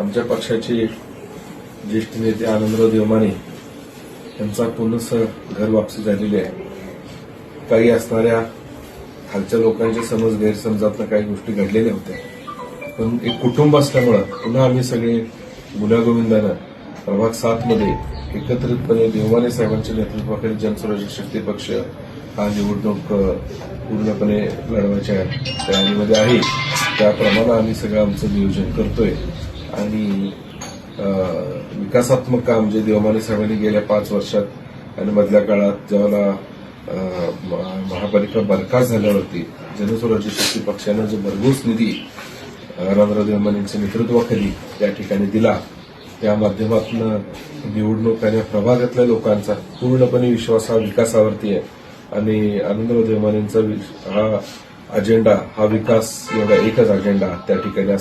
आमच्या पक्षाचे ज्येष्ठ नेते आनंदराव देवमाने यांचा पुनस घर वापसी झालेली आहे. काही असणाऱ्या खालच्या लोकांच्या समज गैरसमजातनं काही गोष्टी घडलेल्या होत्या. पण एक कुटुंब असल्यामुळं पुन्हा आम्ही सगळे गुलागोविंदानं प्रभाग सातमध्ये एकत्रितपणे देवमाने साहेबांच्या नेतृत्वाखाली जनस्वराज्य शक्ती पक्ष हा निवडणूक पूर्णपणे लढवायच्या तयारीमध्ये आहे. त्याप्रमाणे आम्ही सगळं आमचं नियोजन करतोय. आणि विकासात्मक काम जे देवमाने साहेबांनी गेल्या पाच वर्षात आणि मधल्या काळात ज्यावेळेला महापालिका बरखास्त झाल्यावरती जनस्वराज्य शक्ती पक्षानं जो भरघोस निधी रामराव देवमान यांच्या नेतृत्वाखाली त्या ठिकाणी दिला त्या माध्यमातून निवडणूक आणि प्रभागातल्या लोकांचा पूर्णपणे विश्वास हा विकासावरती आहे. आणि आनंदराव देवमान यांचा हा अजेंडा हा विकास एवढा एकच अजेंडा त्या ठिकाणी